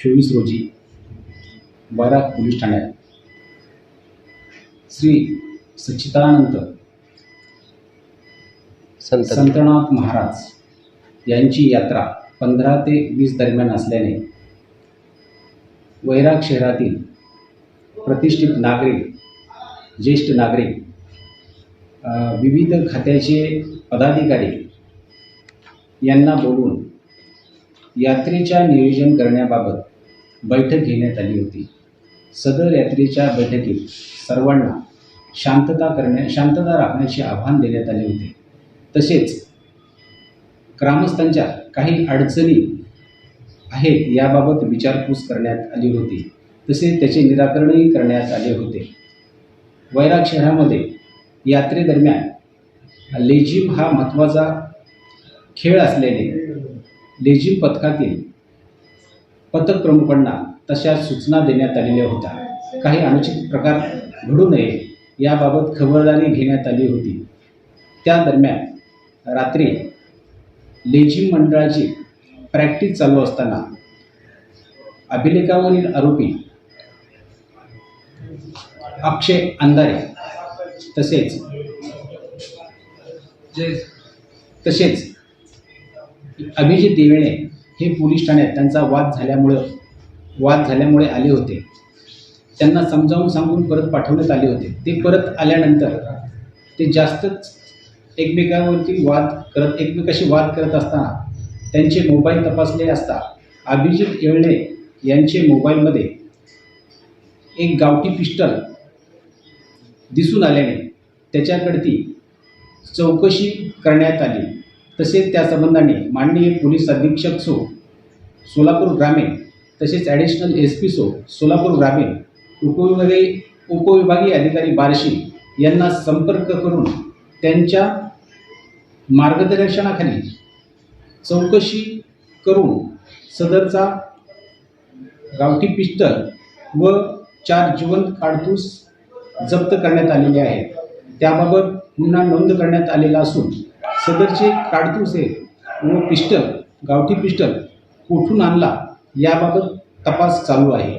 चोवीस रोजी वैराग पोलीस ठाण्यात. श्री सच्चिदानंद संत संतनाथ महाराज यांची यात्रा पंधरा ते वीस दरम्यान असल्याने वैराग शहरातील प्रतिष्ठित नागरिक ज्येष्ठ नागरिक विविध खात्याचे पदाधिकारी यांना बोलून यात्रेच्या नियोजन करण्याबाबत बैठक घेण्यात आली होती. सदर यात्रेच्या बैठकीत सर्वांना शांतता करण्या शांतता राखण्याचे आव्हान देण्यात आले होते. तसेच ग्रामस्थांच्या काही अडचणी आहेत याबाबत विचारपूस करण्यात आली होती. तसेच त्याचे निराकरणही करण्यात आले होते. वैराग शहरामध्ये यात्रेदरम्यान लेझिम हा महत्त्वाचा खेळ असल्याने लेझिम पथकातील पथक प्रमुखांना तशा सूचना देण्यात आलेल्या होत्या. काही अनुचित प्रकार घडू नये याबाबत खबरदारी घेण्यात आली होती. त्या दरम्यान रात्री लेझिम मंडळाची प्रॅक्टिस चालू असताना अभिलेखावरील आरोपी अक्षय अंधारे तसेच तसेच अभिजित देवणे हे पोलीस ठाण्यात त्यांचा वाद झाल्यामुळं वाद झाल्यामुळे आले होते. त्यांना समजावून सांगून परत पाठवण्यात आले होते. ते परत आल्यानंतर ते जास्तच एकमेकांवरती वाद करत एकमेकाशी वाद करत असताना त्यांचे मोबाईल तपासले असता अभिजित येळणे यांचे मोबाईलमध्ये एक गावठी पिस्टल दिसून आल्याने त्याच्याकडती चौकशी करण्यात आली. तसेच त्या संबंधाने माननीय पोलीस अधीक्षक सो सोलापूर ग्रामीण तसेच ॲडिशनल एस पी सो सोलापूर ग्रामीण उपविभागीय उपविभागीय अधिकारी बार्शी यांना संपर्क करून त्यांच्या मार्गदर्शनाखाली चौकशी करून सदरचा गावठी पिस्टल व चार जिवंत काडतूस जप्त करण्यात आलेले आहेत त्याबाबत गुन्हा नोंद करण्यात आलेला असून सदरचे काडतुसे व पिस्टल गावठी पिस्टल कुठून आणला याबाबत तपास चालू आहे.